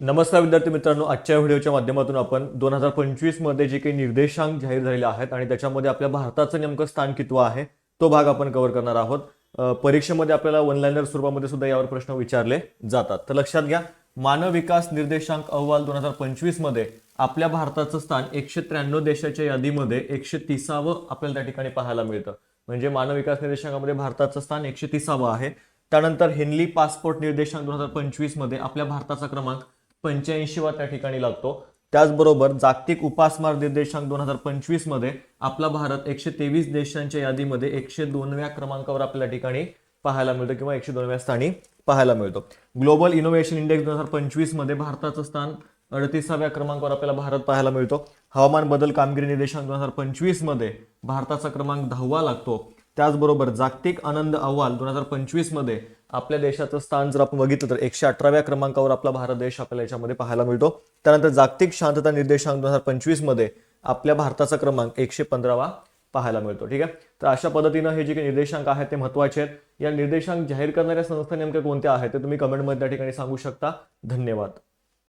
नमस्कार विद्यार्थी मित्रांनो आजच्या व्हिडिओच्या माध्यमातून आपण दोन हजार पंचवीसमध्ये जे काही निर्देशांक जाहीर झालेले आहेत आणि त्याच्यामध्ये आपल्या भारताचं नेमकं स्थान कितवं आहे तो भाग आपण कव्हर करणार आहोत. परीक्षेमध्ये आपल्याला वन लाईनर स्वरूपामध्ये सुद्धा यावर प्रश्न विचारले जातात. तर लक्षात घ्या मानव विकास निर्देशांक अहवाल दोन हजार पंचवीसमध्ये आपल्या भारताचं स्थान एकशे त्र्याण्णव देशाच्या यादीमध्ये एकशे तिसावं आपल्याला त्या ठिकाणी पाहायला मिळतं. म्हणजे मानव विकास निर्देशांकामध्ये भारताचं स्थान एकशे तिसावं आहे. त्यानंतर हेनली पासपोर्ट निर्देशांक दोन हजार पंचवीसमध्ये आपल्या भारताचा क्रमांक पंच्याऐंशीवा त्या ठिकाणी लागतो. त्याचबरोबर जागतिक उपासमार निर्देशांक दोन हजार पंचवीसमध्ये आपला भारत एकशे तेवीस देशांच्या यादीमध्ये एकशे दोनव्या क्रमांकावर आपल्या ठिकाणी पाहायला मिळतो किंवा एकशे दोनव्या स्थानी पाहायला मिळतो. ग्लोबल इनोव्हेशन इंडेक्स दोन हजार पंचवीसमध्ये भारताचं स्थान अडतीसाव्या क्रमांकावर आपल्याला भारत पाहायला मिळतो. हवामान बदल कामगिरी निर्देशांक दोन हजार पंचवीसमध्ये भारताचा क्रमांक दहावा लागतो. त्याचबरोबर जागतिक आनंद अहवाल दोन हजार पंचवीसमध्ये आपल्या देशाचं स्थान जर आपण बघितलं तर एकशे अठराव्या क्रमांकावर आपला भारत देश आपल्याला याच्यामध्ये पाहायला मिळतो. त्यानंतर जागतिक शांतता निर्देशांक दोन हजार पंचवीसमध्ये आपल्या भारताचा क्रमांक एकशे पंधरावा पाहायला मिळतो. ठीक आहे? तर अशा पद्धतीनं हे जे काही निर्देशांक आहेत ते महत्त्वाचे आहेत. या निर्देशांक जाहीर करणाऱ्या संस्था नेमक्या कोणत्या आहेत ते तुम्ही कमेंटमध्ये त्या ठिकाणी सांगू शकता. धन्यवाद.